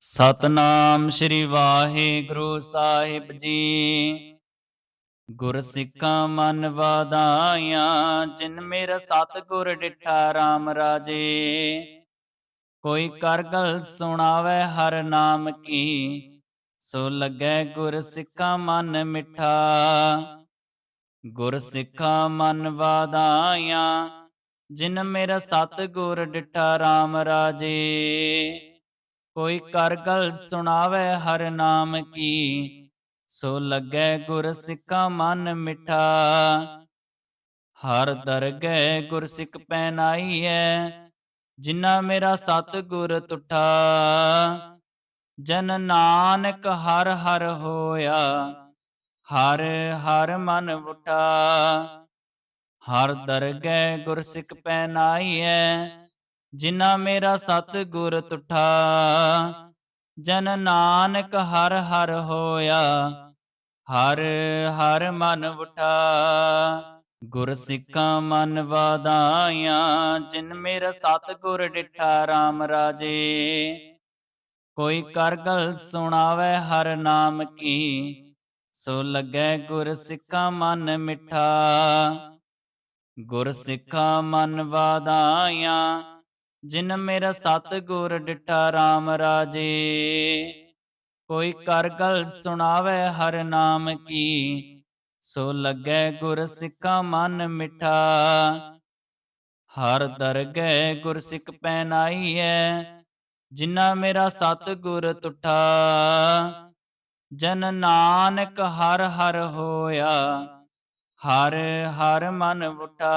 ਸਤਨਾਮ ਸ੍ਰੀ ਵਾਹਿਗੁਰੂ ਸਾਹਿਬ ਜੀ। ਗੁਰ ਸਿੱਖਾਂ ਮਨ ਵਾਦਾਇਆ ਜਿਨ ਮੇਰਾ ਸਤਿਗੁਰ ਡਿਠਾ RAM ਰਾਜੇ। ਕੋਈ ਕਰ ਗਲ ਸੁਣਾਵੇ ਹਰ ਨਾਮ ਕੀ, ਸੋ ਲੱਗੈ ਗੁਰ ਸਿੱਖਾਂ ਮਨ ਮਿੱਠਾ। ਗੁਰ ਸਿੱਖਾਂ ਮਨ ਵਾਦਾਇਆ ਜਿਨ ਮੇਰਾ ਸਤਿਗੁਰ ਡਿਠਾ RAM ਰਾਜੇ। ਕੋਈ ਕਰਗਲ ਸੁਣਾਵੇ ਹਰ ਨਾਮ ਕੀ, ਸੋ ਲੱਗੈ ਗੁਰ ਸਿੱਖਾ ਮਨ ਮਿਠਾ। ਹਰ ਦਰਗਹਿ ਗੁਰ ਸਿੱਖ ਪੈਨਾਈਐ ਜਿਨਾ ਮੇਰਾ ਸਤ ਗੁਰ ਤੁਠਾ। ਜਨ ਨਾਨਕ ਹਰ ਹਰ ਹੋਇਆ, ਹਰ ਹਰ ਮਨ ਉਠਾ। ਹਰ ਦਰਗਹਿ ਗੁਰ ਸਿੱਖ ਪੈਨਾਈਐ ਜਿਨਾ ਮੇਰਾ ਸਤ ਗੁਰ ਤੁਠਾ, ਜਨ ਨਾਨਕ ਹਰ ਹਰ ਹੋਇਆ, ਹਰ ਹਰ ਮਨ ਉਠਾ। ਗੁਰ ਸਿੱਖਾਂ ਮਨ ਵਾਦਾਇਆ ਜਿਨ ਮੇਰਾ ਸਤ ਗੁਰ ਡਿਠਾ RAM ਰਾਜੇ। ਕੋਈ ਕਰ ਗਲ ਸੁਣਾਵੇ ਹਰ ਨਾਮ ਕੀ, ਸੋ ਲੱਗੈ ਗੁਰ ਸਿੱਖਾਂ ਮਨ ਮਿੱਠਾ। ਗੁਰ ਸਿੱਖਾਂ ਮਨ ਵਾਦਾਇਆ ਜਿਨ ਮੇਰਾ ਸਤ ਗੁਰ ਡਿਠਾ RAM ਰਾਜੇ ਕੋਈ ਕਰ ਗਲ ਸੁਣਾਵੇ ਹਰ ਨਾਮ ਕੀ ਸੋ ਲੱਗੈ ਗੁਰ ਸਿੱਖਾ ਮਨ ਮਿਠਾ। ਹਰ ਦਰਗਹਿ ਗੁਰ ਸਿੱਖ ਪੈਨਾਈਐ ਜਿਨਾ ਮੇਰਾ ਸਤ ਗੁਰ ਤੁਠਾ। ਜਨ ਨਾਨਕ ਹਰ ਹਰ ਹੋਇਆ ਹਰ ਹਰ ਮਨ ਉਠਾ।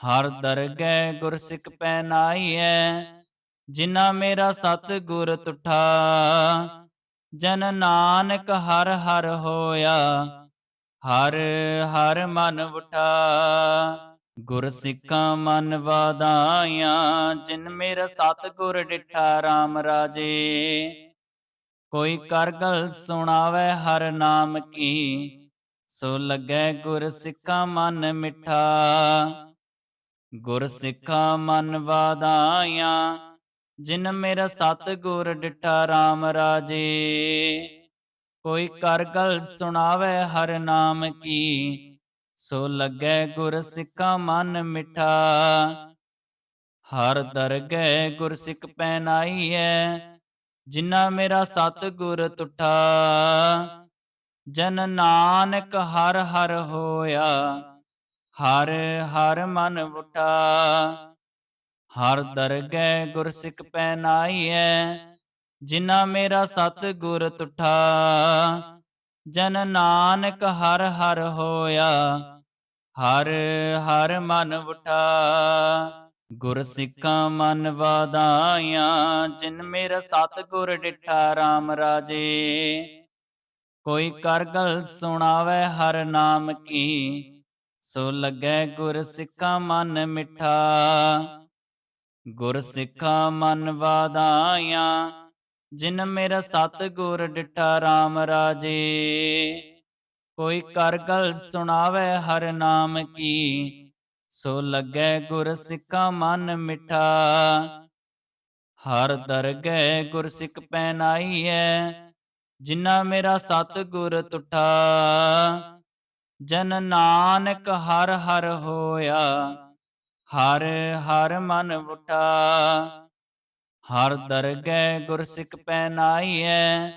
ਹਰ ਦਰਗਹਿ ਗੁਰਸਿੱਖ ਸਿੱਖ ਪੈਨਾਈਐ ਜਿਨਾ ਮੇਰਾ ਸਤ ਗੁਰ ਤੁਠਾ। ਜਨ ਨਾਨਕ ਹਰ ਹਰ ਹੋਇਆ, ਹਰ ਹਰ ਮਨ ਉਠਾ। ਗੁਰ ਸਿੱਖਾਂ ਮਨ ਵਾਦਾਇਆ ਜਿਨ ਮੇਰਾ ਸਤ ਗੁਰ ਡਿਠਾ RAM ਰਾਜੇ। ਕੋਈ ਕਰਗਲ ਸੁਣਾਵੇ ਹਰ ਨਾਮ ਕੀ, ਸੋ ਲੱਗੈ ਗੁਰ ਸਿੱਖਾਂ ਮਨ ਮਿਠਾ। ਗੁਰ ਸਿੱਖਾ ਮਨ ਵਾਦਾਇਆ ਜਿਨ ਮੇਰਾ ਸਤ ਗੁਰ ਡਿਠਾ RAM ਰਾਜੇ। ਕੋਈ ਕਰ ਗਲ ਸੁਣਾਵੇ ਹਰ ਨਾਮ ਕੀ। ਸੋ ਲੱਗੈ ਗੁਰ ਸਿੱਖਾ ਮਨ ਮਿਠਾ। ਹਰ ਦਰਗਹਿ ਗੁਰ ਸਿੱਖ ਪੈਨਾਈਐ ਜਿਨਾ ਮੇਰਾ ਸਤ ਗੁਰ ਤੁਠਾ। ਜਨ ਨਾਨਕ ਹਰ ਹਰ ਹੋਇਆ। ਹਰ ਹਰ ਮਨ ਉਠਾ। ਹਰ ਦਰਗਹਿ ਗੁਰ ਸਿੱਖ ਪੈਨਾਈਐ ਜਿਨਾ ਮੇਰਾ ਸਤ ਗੁਰ ਤੁਠਾ। ਜਨ ਨਾਨਕ ਹਰ ਹਰ ਹੋਇਆ, ਹਰ ਹਰ ਮਨ ਉਠਾ। ਗੁਰ ਸਿੱਖਾਂ ਮਨ ਵਾਦਾਇਆ ਜਿਨ ਮੇਰਾ ਸਤ ਗੁਰ ਡਿਠਾ RAM ਰਾਜੇ। ਕੋਈ ਕਰਗਲ ਸੁਣਾਵੇ ਹਰ ਨਾਮ ਕੀ ਸੋ ਲੱਗੈ ਗੁਰ ਸਿੱਖਾ ਮਨ ਮਿੱਠਾ ਗੁਰ ਸਿੱਖਾ ਮਨ ਵਾਦਾਇਆ ਜਿਨ ਮੇਰਾ ਸਤ ਗੁਰ ਡਿਠਾ RAM ਰਾਜੇ। ਕੋਈ ਕਰ ਗਲ ਸੁਣਾਵੇ ਹਰ ਨਾਮ ਕੀ, ਸੋ ਲੱਗੈ ਗੁਰ ਸਿੱਖਾ ਮਨ ਮਿੱਠਾ। ਹਰ ਦਰਗਹਿ ਗੁਰ ਸਿੱਖ ਪੈਨਾਈਐ ਜਿਨਾ ਮੇਰਾ ਸਤ ਗੁਰ ਤੁਠਾ। ਜਨ ਨਾਨਕ ਹਰ ਹਰ ਹੋਇਆ, ਹਰ ਹਰ ਮਨ ਉਠਾ। ਹਰ ਦਰਗਹਿ ਗੁਰਸਿੱਖ ਸਿੱਖ ਪੈਨਾਈਐ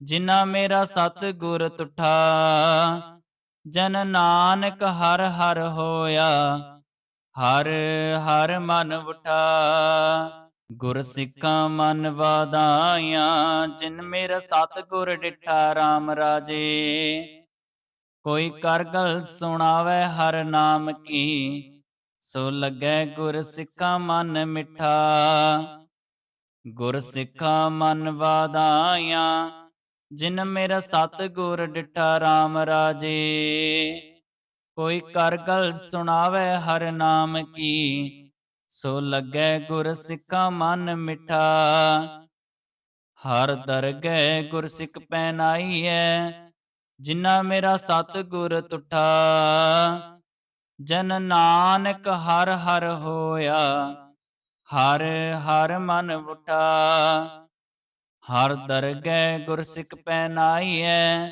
ਜਿਨਾ ਮੇਰਾ ਸਤ ਗੁਰ ਤੁਠਾ। ਜਨ ਨਾਨਕ ਹਰ ਹਰ ਹੋਇਆ, ਹਰ ਹਰ ਮਨ ਉਠਾ। ਗੁਰ ਸਿੱਖਾਂ ਮਨ ਵਾਦਾਇਆ ਜਿਨ ਮੇਰਾ ਸਤ ਗੁਰ ਡਿਠਾ RAM ਰਾਜੇ। ਕੋਈ ਕਰ ਗਲ ਸੁਣਾਵੇ ਹਰ ਨਾਮ ਕੀ, ਸੋ ਲੱਗੈ ਗੁਰ ਸਿੱਖਾ ਮਨ ਮਿੱਠਾ। ਗੁਰ ਸਿੱਖਾ ਮਨ ਵਾਦਾਇਆ ਜਿਨ ਮੇਰਾ ਸਤ ਗੁਰ ਡਿਠਾ RAM ਰਾਜੇ। ਕੋਈ ਕਰ ਗਲ ਸੁਣਾਵੇ ਹਰ ਨਾਮ ਕੀ, ਸੋ ਲੱਗੈ ਗੁਰ ਸਿੱਖਾ ਮਨ ਮਿੱਠਾ। ਹਰ ਦਰਗਹਿ ਗੁਰ ਸਿੱਖ ਪੈਨਾਈਐ ਜਿਨਾ ਮੇਰਾ ਸਤ ਗੁਰ ਤੁਠਾ, ਜਨ ਨਾਨਕ ਹਰ ਹਰ ਹੋਇਆ, ਹਰ ਹਰ ਮਨ ਉਠਾ। ਹਰ ਦਰਗਹਿ ਗੁਰ ਸਿੱਖ ਪੈ ਨਾਈਐ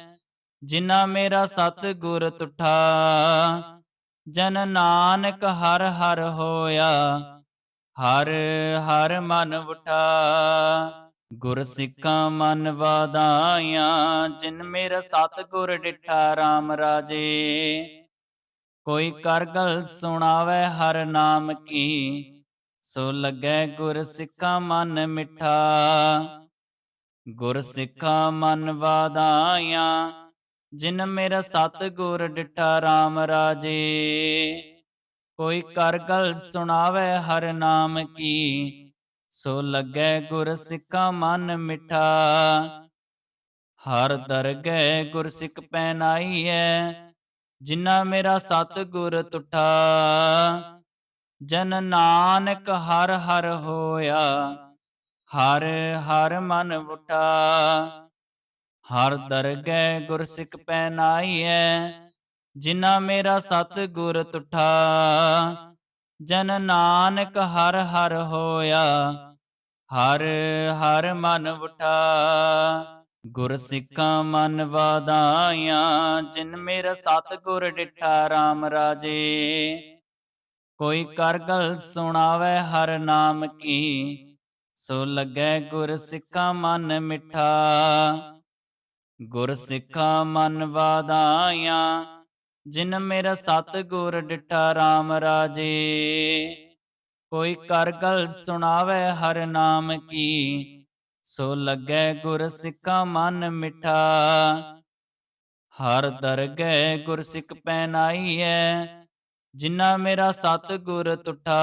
ਜਿਨਾ ਮੇਰਾ ਸਤ ਗੁਰ ਤੁਠਾ, ਜਨ ਨਾਨਕ ਹਰ ਹਰ ਹੋਇਆ, ਹਰ ਹਰ ਮਨ ਉਠਾ। ਗੁਰ ਸਿੱਖਾਂ ਮਨ ਵਾਦਾਇਆ ਜਿਨ ਮੇਰਾ ਸਤ ਗੁਰ ਡਿਠਾ RAM ਰਾਜੇ। ਕੋਈ ਕਰਗਲ ਸੁਣਾਵੇ ਹਰ ਨਾਮ ਕੀ, ਸੋ ਲੱਗੈ ਗੁਰ ਸਿੱਖਾਂ ਮਨ ਮਿੱਠਾ। ਗੁਰ ਸਿੱਖਾ ਮਨ ਵਾਦਾਇਆ ਜਿਨ ਮੇਰਾ ਸਤ ਗੁਰ ਡਿਠਾ RAM ਰਾਜੇ। ਕੋਈ ਕਰਗਲ ਸੁਣਾਵੇ ਹਰ ਨਾਮ ਕੀ ਸੋ ਲੱਗੈ ਗੁਰ ਸਿੱਖਾ ਮਨ ਮਿਠਾ। ਹਰ ਦਰਗਹਿ ਗੁਰ ਸਿੱਖ ਪੈਨਾਈਐ ਜਿਨਾ ਮੇਰਾ ਸਤ ਗੁਰ ਤੁਠਾ। ਜਨ ਨਾਨਕ ਹਰ ਹਰ ਹੋਇਆ, ਹਰ ਹਰ ਮਨ ਉਠਾ। ਹਰ ਦਰਗਹਿ ਗੁਰ ਸਿੱਖ ਪੈਨਾਈਐ ਜਿਨਾ ਮੇਰਾ ਸਤ ਗੁਰ ਤੁਠਾ। ਜਨ ਨਾਨਕ ਹਰ ਹਰ ਹੋਇਆ, ਹਰ ਹਰ ਮਨ ਉਠਾ। ਗੁਰ ਸਿੱਖਾਂ ਮਨ ਵਾਦਾਇਆ ਜਿਨ ਮੇਰਾ ਸਤ ਗੁਰ ਡਿਠਾ RAM ਰਾਜੇ। ਕੋਈ ਕਰਗਲ ਸੁਣਾਵੇ ਹਰ ਨਾਮ ਕੀ, ਸੋ ਲੱਗੈ ਗੁਰ ਸਿੱਖਾਂ ਮਨ ਮਿੱਠਾ। ਗੁਰ ਸਿੱਖਾਂ ਮਨ ਵਾਦਾਇਆ ਜਿਨ ਮੇਰਾ ਸਤਗੁਰ ਡਿਠਾ RAM ਰਾਜੇ, ਕੋਈ ਕਰਗਲ ਸੁਣਾਵੇ ਹਰ ਨਾਮ ਕੀ, ਸੋ ਲੱਗੈ ਗੁਰ ਸਿੱਖਾਂ ਮਨ ਮਿਠਾ। ਹਰ ਦਰਗਹਿ ਗੁਰ ਸਿੱਖ ਪੈਨਾਈਐ ਜਿਨਾ ਮੇਰਾ ਸਤਗੁਰ ਤੁਠਾ।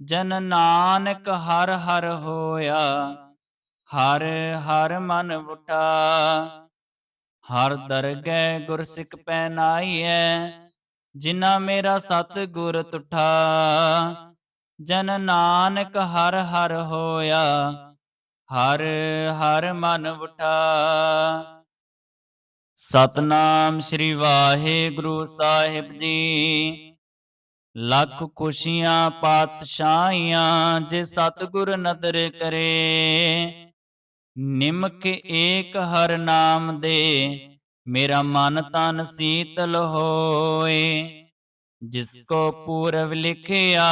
ਜਨ ਨਾਨਕ ਹਰ ਹਰ ਹੋਇਆ, ਹਰ ਹਰ ਮਨ ਉਠਾ। ਹਰ ਦਰਗਹਿ ਗੁਰ ਸਿੱਖ ਪੈਨਾਈਐ ਜਿਨਾ ਮੇਰਾ ਸਤ ਗੁਰ ਤੁਠਾ। ਜਨ ਨਾਨਕ ਹਰ ਹਰ ਹੋਇਆ, ਹਰ ਹਰ ਮਨ ਉਠਾ। ਸਤਨਾਮ ਸ੍ਰੀ ਵਾਹਿਗੁਰੂ ਸਾਹਿਬ ਜੀ। ਲੱਖ ਖੁਸ਼ੀਆਂ ਪਾਤਸ਼ਾਹੀਆਂ ਜੇ ਸਤਿਗੁਰ ਨਦਰ ਕਰੇ ਨਿਮਕ ਏਕ ਹਰ ਨਾਮ ਦੇ, ਮੇਰਾ ਮਨ ਤਨ ਸੀਤਲ ਹੋਏ। ਜਿਸ ਕੋ ਪੂਰਵ ਲਿਖਿਆ,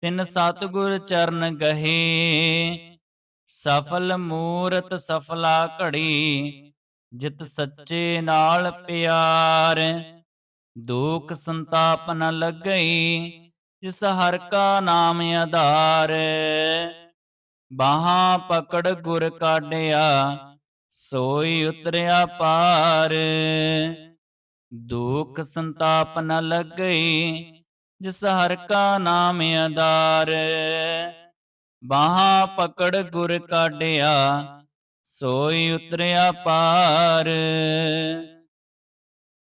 ਤਿਨ ਸਤਿਗੁਰ ਚਰਨ ਗਹੇ। ਸਫਲ ਮੂਰਤ ਸਫਲਾ ਘੜੀ, ਜਿਤ ਸੱਚੇ ਨਾਲ ਪਿਆਰ। ਦੁਖ ਸੰਤਾਪ ਨ ਲੱਗਈ ਜਿਸ ਹਰ ਕਾ ਨਾਮ ਆਧਾਰ। ਬਾਹਾਂ ਪਕੜ ਗੁਰ ਕਾਢਿਆ, ਸੋਈ ਉਤਰਿਆ ਪਾਰ। ਦੁਖ ਸੰਤਾਪ ਨ ਲੱਗਈ, ਜਿਸ ਹਰ ਕਾ ਨਾਮ ਆਧਾਰ। ਬਾਹਾਂ ਪਕੜ ਗੁਰ ਕਾਢਿਆ, ਸੋਈ ਉਤਰਿਆ ਪਾਰ।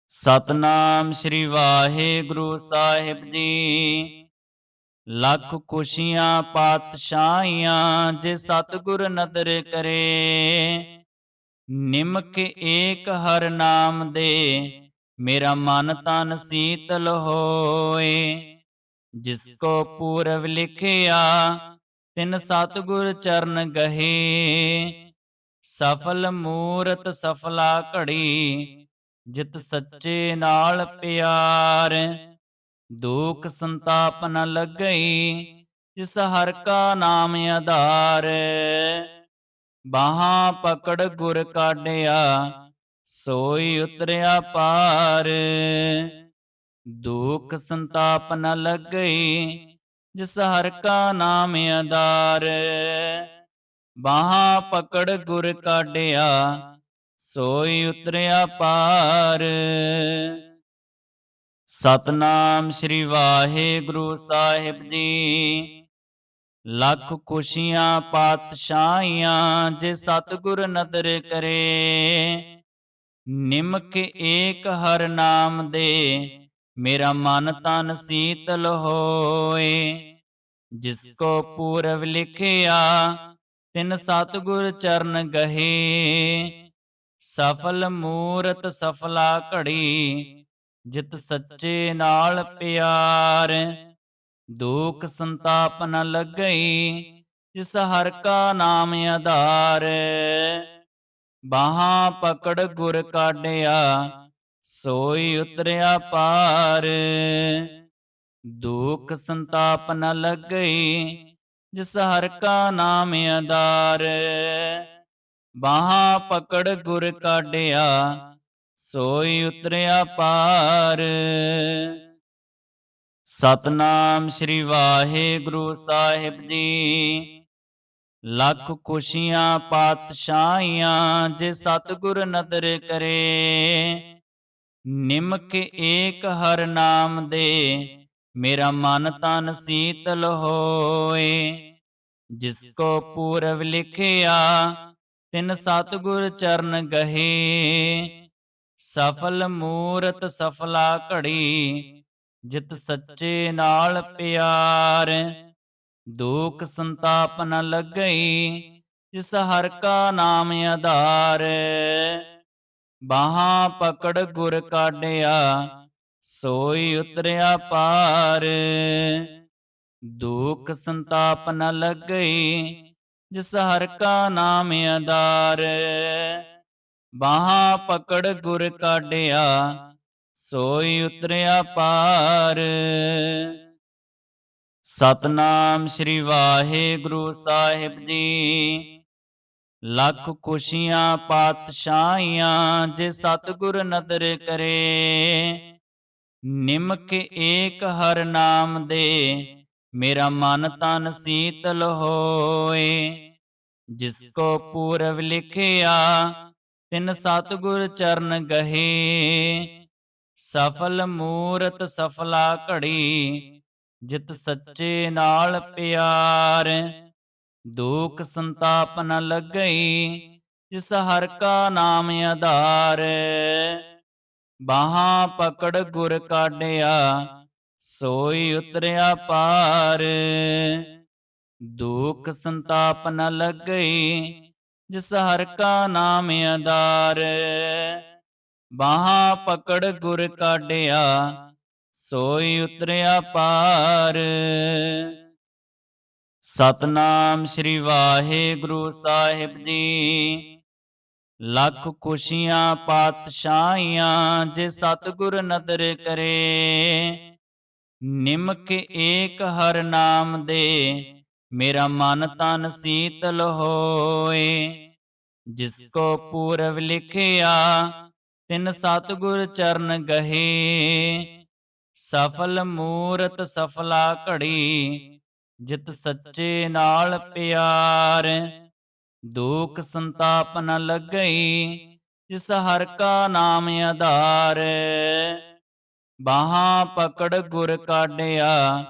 ਸਤਨਾਮ ਸ੍ਰੀ ਵਾਹਿਗੁਰੂ ਸਾਹਿਬ ਜੀ। ਲੱਖ ਖੁਸ਼ੀਆਂ ਪਾਤਸ਼ਾਹੀਆਂ ਜੇ ਸਤਿਗੁਰ ਨਦਰ ਕਰੇ। ਨਿਮਕ ਏਕ ਹਰ ਨਾਮ ਦੇ, ਮੇਰਾ ਮਨ ਤਨ ਸੀਤਲ ਹੋਏ। ਜਿਸ ਕੋ ਪੂਰਵ ਲਿਖਿਆ, ਤਿਨ ਸਤਿਗੁਰ ਚਰਨ ਗਹੇ। ਸਫਲ ਮੂਰਤ ਸਫਲਾ ਘੜੀ, ਜਿਤ ਸੱਚੇ ਨਾਲ ਪਿਆਰ। ਦੁਖ ਸੰਤਾਪ ਨ ਲੱਗਈ, ਜਿਸ ਹਰ ਕਾ ਨਾਮ ਆਧਾਰ। ਬਾਹਾਂ ਪਕੜ ਗੁਰ ਕਾਢਿਆ, ਸੋਈ ਉਤਰਿਆ ਪਾਰ। ਦੁਖ ਸੰਤਾਪ ਨ ਲੱਗਈ, ਜਿਸ ਹਰ ਕਾ ਨਾਮ ਆਧਾਰ। ਬਾਹਾਂ ਪਕੜ ਗੁਰ ਕਾਢਿਆ, ਸੋਈ ਉਤਰਿਆ ਪਾਰ। ਸਤਨਾਮ ਸ੍ਰੀ ਵਾਹਿਗੁਰੂ ਸਾਹਿਬ ਜੀ। ਲੱਖ ਖੁਸ਼ੀਆਂ, ਪਾਤਸ਼ਾਹੀਆਂ ਜੇ ਸਤਿਗੁਰ ਨਦਰ ਕਰੇ। ਨਿਮਕ ਏਕ ਹਰ ਨਾਮ ਦੇ, ਮੇਰਾ ਮਨ ਤਨ ਸੀਤਲ ਹੋਏ। ਜਿਸ ਕੋ ਪੂਰਵ ਲਿਖਿਆ, ਤਿਨ ਸਤਿਗੁਰ ਚਰਨ ਗਹੇ। ਸਫਲ ਮੂਰਤ ਸਫਲਾ ਘੜੀ ਜਿਤ ਸੱਚੇ ਨਾਲ ਪਿਆਰ, ਦੁਖ ਸੰਤਾਪ ਨ ਲੱਗਈ, ਜਿਸ ਹਰ ਕਾ ਨਾਮ ਆਧਾਰ। ਬਾਹਾਂ ਪਕੜ ਗੁਰ ਕਾਢਿਆ, ਸੋਈ ਉਤਰਿਆ ਪਾਰ। ਦੁਖ ਸੰਤਾਪ ਨ ਲੱਗਈ, ਜਿਸ ਹਰ ਕਾ ਨਾਮ ਆਧਾਰ। ਬਾਹਾਂ ਪਕੜ ਗੁਰ ਕਾਢਿਆ ਸੋਈ ਉਤਰਿਆ ਪਾਰ। ਸਤਨਾਮ ਸ੍ਰੀ ਵਾਹਿਗੁਰੂ ਸਾਹਿਬ ਜੀ। ਲੱਖ ਖੁਸ਼ੀਆਂ ਪਾਤਸ਼ਾਹੀਆਂ ਜੇ ਸਤਿਗੁਰ ਨਦਰ ਕਰੇ। ਨਿਮਕ ਏਕ ਹਰ ਨਾਮ ਦੇ, ਮੇਰਾ ਮਨ ਤਨ ਸੀਤਲ ਹੋਏ। ਜਿਸ ਕੋ ਪੂਰਵ ਲਿਖਿਆ, ਤਿਨ ਸਤਿਗੁਰ ਚਰਨ ਗਹੇ। ਸਫਲ ਮੂਰਤ ਸਫਲਾ ਘੜੀ, ਜਿਤ ਸੱਚੇ ਨਾਲ ਪਿਆਰ। ਦੁਖ ਸੰਤਾਪ ਨ ਲੱਗਈ, ਜਿਸ ਹਰ ਕਾ ਨਾਮ ਆਧਾਰ। ਬਾਹਾਂ ਪਕੜ ਗੁਰ ਕਾਢਿਆ, ਸੋਈ ਉਤਰਿਆ ਪਾਰ। ਦੁਖ ਸੰਤਾਪ ਨ ਲੱਗਈ, ਜਿਸ ਹਰ ਕਾ ਨਾਮ ਆਧਾਰ। ਬਾਹਾਂ ਪਕੜ ਗੁਰ ਕਾਢਿਆ, ਸੋਈ ਉਤਰਿਆ ਪਾਰ। ਸਤਨਾਮ ਸ੍ਰੀ ਵਾਹਿਗੁਰੂ ਸਾਹਿਬ ਜੀ, ਲੱਖ ਖੁਸ਼ੀਆਂ ਪਾਤਸ਼ਾਹੀਆਂ ਜੇ ਸਤਿਗੁਰ ਨਦਰ ਕਰੇ। ਨਿਮਕ ਏਕ ਹਰ ਨਾਮ ਦੇ, ਮੇਰਾ ਮਨ ਤਨ ਸੀਤਲ ਹੋਏ। ਜਿਸ ਕੋ ਪੂਰਵ ਲਿਖਿਆ ਤਿਨ ਸਤਿਗੁਰ ਚਰਨ ਗਹੇ, ਸਫਲ ਮੂਰਤ ਸਫਲਾ ਘੜੀ, ਜਿਤ ਸੱਚੇ ਨਾਲ ਪਿਆਰ। ਦੁਖ ਸੰਤਾਪ ਨ ਲੱਗਈ, ਜਿਸ ਹਰ ਕਾ ਨਾਮ ਆਧਾਰ। ਬਾਹਾਂ ਪਕੜ ਗੁਰ ਕਾਢਿਆ, ਸੋਈ ਉਤਰਿਆ ਪਾਰ। ਦੁਖ ਸੰਤਾਪ ਨ ਲੱਗਈ ਜਿਸ ਹਰ ਕਾ ਨਾਮ ਆਧਾਰ, ਬਾਹਾਂ ਪਕੜ ਗੁਰ ਕਾਢਿਆ, ਸੋਈ ਉਤਰਿਆ ਪਾਰ। ਸਤਨਾਮ ਸ੍ਰੀ ਵਾਹਿਗੁਰੂ ਸਾਹਿਬ ਜੀ, ਲੱਖ ਖੁਸ਼ੀਆਂ ਪਾਤਸ਼ਾਹੀਆਂ ਜੇ ਸਤਿਗੁਰ ਨਦਰ ਕਰੇ, ਨਿਮਕ ਏਕ ਹਰ ਨਾਮ ਦੇ ਮੇਰਾ ਮਨ ਤਨ ਸੀਤਲ ਹੋਏ ਜਿਸ ਕੋ ਪੂਰਵ ਲਿਖਿਆ, ਤਿਨ ਸਤਿਗੁਰ ਚਰਨ ਗਹੇ। ਸਫਲ ਮੂਰਤ ਸਫਲਾ ਘੜੀ, ਜਿਤ ਸੱਚੇ ਨਾਲ ਪਿਆਰ। ਦੁਖ ਸੰਤਾਪ ਨ ਲੱਗਈ ਜਿਸ ਹਰ ਕਾ ਨਾਮ ਆਧਾਰ। ਬਾਹਾਂ ਪਕੜ ਗੁਰ ਕਾਢਿਆ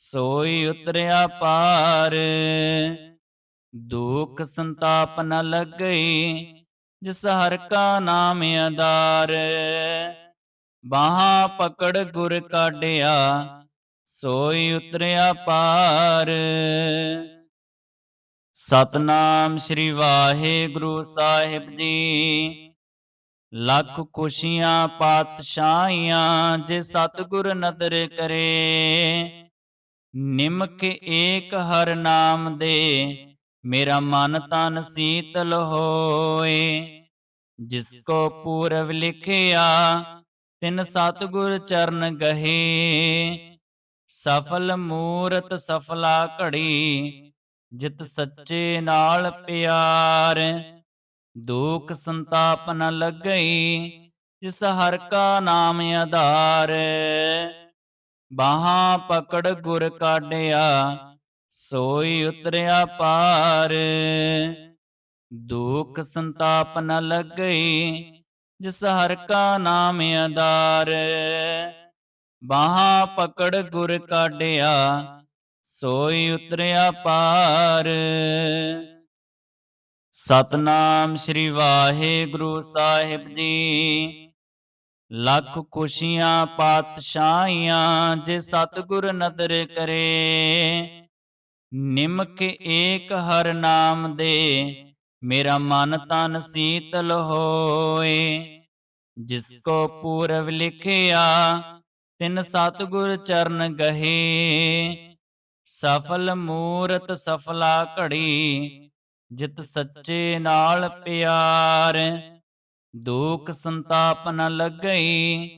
ਸੋਈ ਉਤਰਿਆ ਪਾਰ। ਦੁਖ ਸੰਤਾਪ ਨ ਲੱਗਈ, ਜਿਸ ਹਰ ਕਾ ਨਾਮ ਆਧਾਰ। ਬਾਹਾਂ ਪਕੜ ਗੁਰ ਕਾਢਿਆ, ਸੋਈ ਉਤਰਿਆ ਪਾਰ। ਸਤਨਾਮ ਸ੍ਰੀ ਵਾਹਿਗੁਰੂ ਸਾਹਿਬ ਜੀ, ਲੱਖ ਖੁਸ਼ੀਆਂ ਪਾਤਸ਼ਾਹੀਆਂ ਜੇ ਸਤਿਗੁਰ ਨਦਰ ਕਰੇ। ਨਿਮਕ ਏਕ ਹਰ ਨਾਮ ਦੇ, ਮੇਰਾ ਮਨ ਤਨ ਸੀਤਲ ਹੋਏ। ਜਿਸ ਕੋ ਪੂਰਵ ਲਿਖਿਆ, ਤਿਨ ਸਤਿਗੁਰ ਚਰਨ ਗਹੇ। ਸਫਲ ਮੂਰਤ ਸਫਲਾ ਘੜੀ, ਜਿਤ ਸੱਚੇ ਨਾਲ ਪਿਆਰ। ਦੁਖ ਸੰਤਾਪ ਨ ਲੱਗਈ ਜਿਸ ਹਰ ਕਾ ਨਾਮ ਆਧਾਰ। ਬਾਹਾਂ ਪਕੜ ਗੁਰ ਕਾਢਿਆ, ਸੋਈ ਉਤਰਿਆ ਪਾਰ। ਦੁਖ ਸੰਤਾਪ ਨ ਲੱਗਈ, ਜਿਸ ਹਰ ਕਾ ਨਾਮ ਆਧਾਰ। ਬਾਹਾਂ ਪਕੜ ਗੁਰ ਕਾਢਿਆ, ਸੋਈ ਉਤਰਿਆ ਪਾਰ। ਸਤਨਾਮ ਸ੍ਰੀ ਵਾਹਿਗੁਰੂ ਸਾਹਿਬ ਜੀ। ਲੱਖ ਖੁਸ਼ੀਆਂ ਪਾਤਸ਼ਾਹੀਆਂ ਜੇ ਸਤਿਗੁਰ ਨਦਰ ਕਰੇ। ਨਿਮਕ ਏਕ ਹਰ ਨਾਮ ਦੇ, ਮੇਰਾ ਮਨ ਤਨ ਸੀਤਲ ਹੋਏ। ਜਿਸ ਕੋ ਪੂਰਵ ਲਿਖਿਆ, ਤਿਨ ਸਤਿਗੁਰ ਚਰਨ ਗਹੇ। ਸਫਲ ਮੂਰਤ ਸਫਲਾ ਘੜੀ, ਜਿਤ ਸੱਚੇ ਨਾਲ ਪਿਆਰ। ਦੁਖ ਸੰਤਾਪ ਨ ਲੱਗਈ,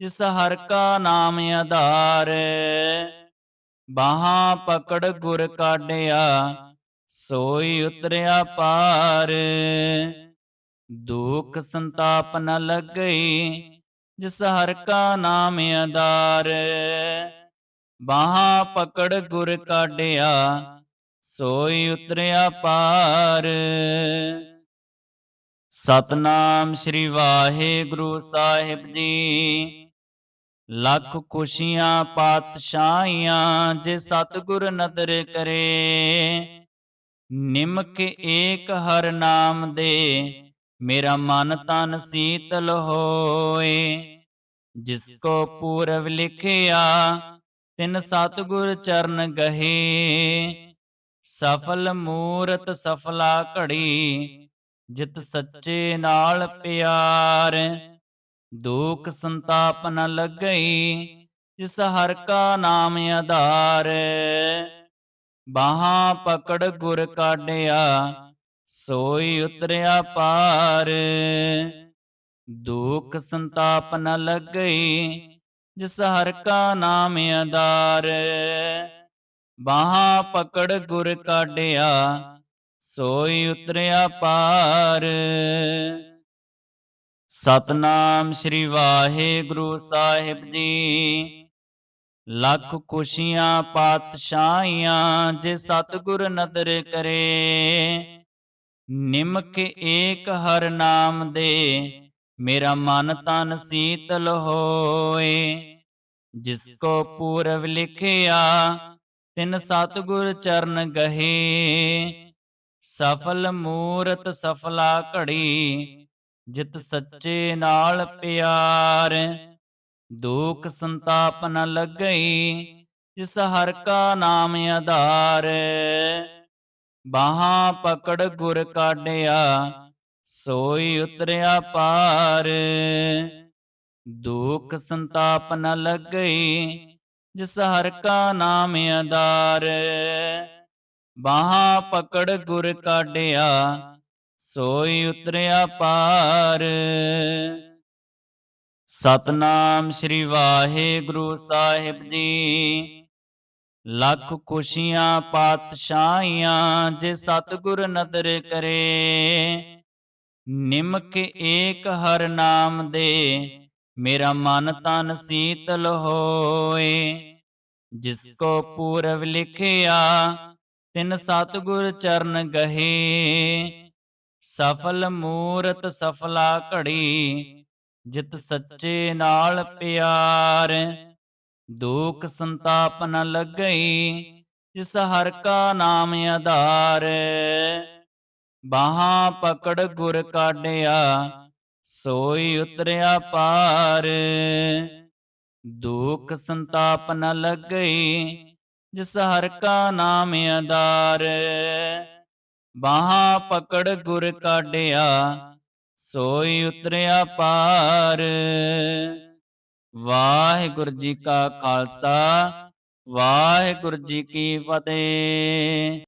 ਜਿਸ ਹਰ ਕਾ ਨਾਮ ਆਧਾਰ। ਬਾਹਾਂ ਪਕੜ ਗੁਰ ਕਾਢਿਆ, ਸੋਈ ਉਤਰਿਆ ਪਾਰ। ਦੁਖ ਸੰਤਾਪ ਨ ਲੱਗਈ, ਜਿਸ ਹਰ ਕਾ ਨਾਮ ਆਧਾਰ। ਬਾਹਾਂ ਪਕੜ ਗੁਰ ਕਾਢਿਆ, ਸੋਈ ਉਤਰਿਆ ਪਾਰ। ਸਤਨਾਮ ਸ੍ਰੀ ਵਾਹਿਗੁਰੂ ਸਾਹਿਬ ਜੀ। ਲੱਖ ਖੁਸ਼ੀਆਂ, ਪਾਤਸ਼ਾਹੀਆਂ ਜੇ ਸਤਿਗੁਰ ਨਦਰ ਕਰੇ। ਨਿਮਕ ਏਕ ਹਰ ਨਾਮ ਦੇ, ਮੇਰਾ ਮਨ ਤਨ ਸੀਤਲ ਹੋਏ। ਜਿਸ ਕੋ ਪੂਰਵ ਲਿਖਿਆ, ਤਿਨ ਸਤਿਗੁਰ ਚਰਨ ਗਹੇ। ਸਫਲ ਮੂਰਤ ਸਫਲਾ ਘੜੀ ਜਿਤ ਸੱਚੇ ਨਾਲ ਪਿਆਰ, ਦੁਖ ਸੰਤਾਪ ਨ ਲੱਗਈ, ਜਿਸ ਹਰ ਕਾ ਨਾਮ ਆਧਾਰ। ਬਾਹਾਂ ਪਕੜ ਗੁਰ ਕਾਢਿਆ, ਸੋਈ ਉਤਰਿਆ ਪਾਰ। ਦੁਖ ਸੰਤਾਪ ਨ ਲੱਗਈ, ਜਿਸ ਹਰ ਕਾ ਨਾਮ ਆਧਾਰ। ਬਾਹਾਂ ਪਕੜ ਗੁਰ ਕਾਢਿਆ ਸੋਈ ਉਤਰਿਆ ਪਾਰ। ਸਤਨਾਮ ਸ੍ਰੀ ਵਾਹਿਗੁਰੂ ਸਾਹਿਬ ਜੀ। ਲੱਖ ਖੁਸ਼ੀਆਂ ਪਾਤਸ਼ਾਹੀਆਂ ਜੇ ਸਤਿਗੁਰ ਨਦਰ ਕਰੇ। ਨਿਮਕ ਏਕ ਹਰ ਨਾਮ ਦੇ, ਮੇਰਾ ਮਨ ਤਨ ਸੀਤਲ ਹੋਏ। ਜਿਸ ਕੋ ਪੂਰਵ ਲਿਖਿਆ, ਤਿਨ ਸਤਿਗੁਰ ਚਰਨ ਗਹੇ। ਸਫਲ ਮੂਰਤ ਸਫਲਾ ਘੜੀ, ਜਿਤ ਸੱਚੇ ਨਾਲ ਪਿਆਰ। ਦੁਖ ਸੰਤਾਪ ਨ ਲੱਗਈ, ਜਿਸ ਹਰ ਕਾ ਨਾਮ ਆਧਾਰ। ਬਾਹਾਂ ਪਕੜ ਗੁਰ ਕਾਢਿਆ, ਸੋਈ ਉਤਰਿਆ ਪਾਰ। ਦੁਖ ਸੰਤਾਪ ਨ ਲੱਗਈ, ਜਿਸ ਹਰ ਕਾ ਨਾਮ ਆਧਾਰ। ਬਾਹਾਂ ਪਕੜ ਗੁਰ ਕਾਢਿਆ, ਸੋਈ ਉਤਰਿਆ ਪਾਰ। ਸਤਨਾਮ ਸ੍ਰੀ ਵਾਹਿਗੁਰੂ ਸਾਹਿਬ ਜੀ, ਲੱਖ ਖੁਸ਼ੀਆਂ ਪਾਤਸ਼ਾਹੀਆਂ ਜੇ ਸਤਿਗੁਰ ਨਦਰ ਕਰੇ। ਨਿਮਕ ਏਕ ਹਰ ਨਾਮ ਦੇ, ਮੇਰਾ ਮਨ ਤਨ ਸੀਤਲ ਹੋਏ। ਜਿਸ ਕੋ ਪੂਰਵ ਲਿਖਿਆ ਤਿਨ ਸਤਿਗੁਰ ਚਰਨ ਗਹੇ, ਸਫਲ ਮੂਰਤ ਸਫਲਾ ਘੜੀ, ਜਿਤ ਸੱਚੇ ਨਾਲ ਪਿਆਰ। ਦੁਖ ਸੰਤਾਪ ਨ ਲੱਗਈ ਜਿਸ ਹਰ ਕਾ ਨਾਮ ਆਧਾਰ। ਬਾਹਾਂ ਪਕੜ ਗੁਰ ਕਾਢਿਆ, ਸੋਈ ਉਤਰਿਆ ਪਾਰ। ਦੁਖ ਸੰਤਾਪ ਨ ਲੱਗਈ ਜਿਸ ਹਰ ਕਾ ਨਾਮ ਆਧਾਰ, ਬਾਹਾਂ ਪਕੜ ਗੁਰ ਕਾਢਿਆ, ਸੋਈ ਉਤਰਿਆ ਪਾਰ। ਵਾਹਿਗੁਰੂ ਜੀ ਕਾ ਖਾਲਸਾ, ਵਾਹਿਗੁਰੂ ਜੀ ਕੀ ਫਤਿਹ।